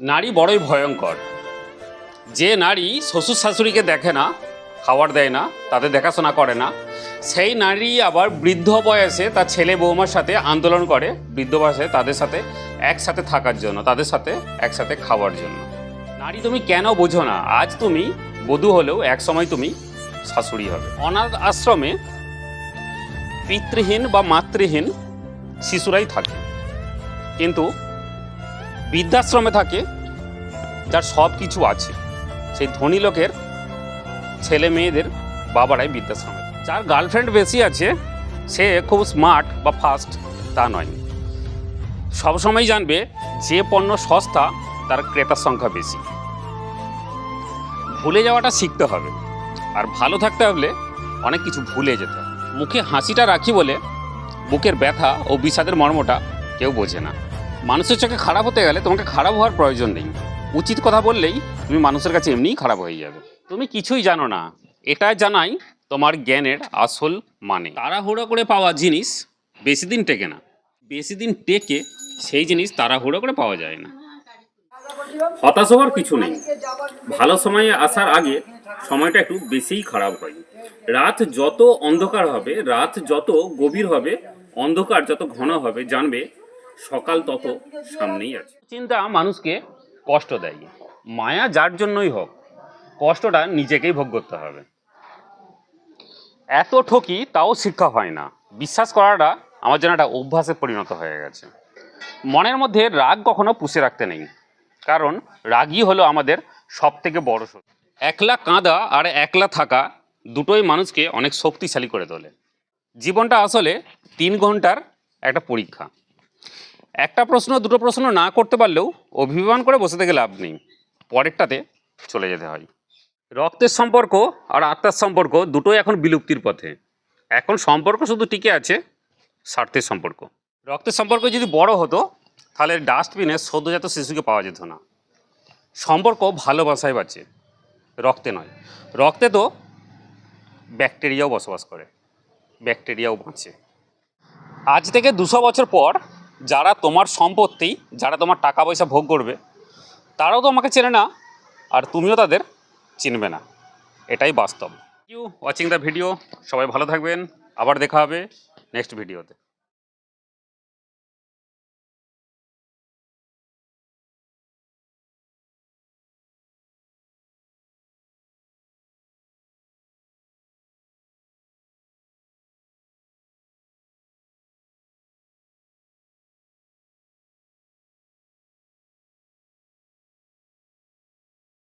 নারী বড়ই ভয়ঙ্কর। যে নারী শ্বশুর শাশুড়িকে দেখে না, খাবার দেয় না, তাদের দেখাশোনা করে না, সেই নারী আবার বৃদ্ধ বয়সে তার ছেলে বৌমার সাথে আন্দোলন করে, বৃদ্ধ বয়সে তাদের সাথে একসাথে থাকার জন্য, তাদের সাথে একসাথে খাওয়ার জন্য। নারী তুমি কেন বোঝো না? আজ তুমি বধূ হলেও এক সময় তুমি শাশুড়ি হবে। অনাথ আশ্রমে পিতৃহীন বা মাতৃহীন শিশুরাই থাকে। কিন্তু বৃদ্ধাশ্রমে থাকে, যার সব কিছু আছে। সেই ধনী লোকের ছেলে মেয়েদের বাবারাই বৃদ্ধাশ্রমে। যার গার্লফ্রেন্ড বেশি আছে, সে খুব স্মার্ট বা ফাস্ট তা নয়। সবসময় জানবে যে পণ্য সস্তা, তার ক্রেতার সংখ্যা বেশি। ভুলে যাওয়াটা শিখতে হবে। আর ভালো থাকতে হলে অনেক কিছু ভুলে যেতে হবে। মুখে হাসিটা রাখি বলে, বুকের ব্যথা ও বিষাদের মর্মটা কেউ বোঝে না। মানুষের চোখে খারাপ হতে গেলে তোমাকে খারাপ হওয়ার প্রয়োজন নেই। উচিত কথা বললেই তুমি মানুষের কাছে এমনিই খারাপ হয়ে যাবে। তুমি কিছুই জানো না। এটা জানাই তোমার জ্ঞানের আসল মানে। তাড়াহুড়ো করে পাওয়া জিনিস বেশি দিন টেকে না। বেশি দিন টেকে সেই জিনিস তাড়াহুড়ো করে পাওয়া যায় না। হতাশ হওয়ার কিছু নেই। ভালো সময়ে আসার আগে সময়টা একটু বেশিই খারাপ হয়। রাত যত অন্ধকার হবে, রাত যত গভীর হবে, অন্ধকার যত ঘন হবে, জানবে সকাল তত সামনেই আছে। চিন্তা মানুষকে কষ্ট দেয়। মায়া যার জন্যই হোক, কষ্টটা নিজেকেই ভোগ করতে হবে। এত ঠকি তাও শিক্ষা হয় না। বিশ্বাস করাটা আমার জন্য একটা অভ্যাসে পরিণত হয়ে গেছে। মনের মধ্যে রাগ কখনো পুষে রাখতে নেই। কারণ রাগই হলো আমাদের সব থেকে বড় শত্রু। একলা কাঁদা আর একলা থাকা দুটোই মানুষকে অনেক শক্তিশালী করে তোলে। জীবনটা আসলে তিন ঘণ্টার একটা পরীক্ষা। একটা প্রশ্ন, দুটো প্রশ্ন না করতে পারলেও অভিমান করে বসে থেকে লাভ নেই। পরেরটাতে চলে যেতে হয়। রক্তের সম্পর্ক আর আত্মার সম্পর্ক দুটোই এখন বিলুপ্তির পথে। এখন সম্পর্ক শুধু টিকে আছে স্বার্থের সম্পর্ক। রক্তের সম্পর্ক যদি বড় হতো, তাহলে ডাস্টবিনে সদ্যজাত শিশুকে পাওয়া যেত না। সম্পর্ক ভালোবাসায় বাঁচে, রক্তে নয়। রক্তে তো ব্যাকটেরিয়াও বসবাস করে, ব্যাকটেরিয়াও বাঁচে। আজ থেকে দুশো বছর পর যারা তোমার সম্পত্তি, যারা তোমার টাকা পয়সা ভোগ করবে, তারাও তো আমাকে চেনে না, আর তুমিও তাদের চিনবে না। এটাই বাস্তব। ইউ ওয়াচিং দ্য ভিডিও সবাই ভালো থাকবেন। আবার দেখা হবে নেক্সট ভিডিওতে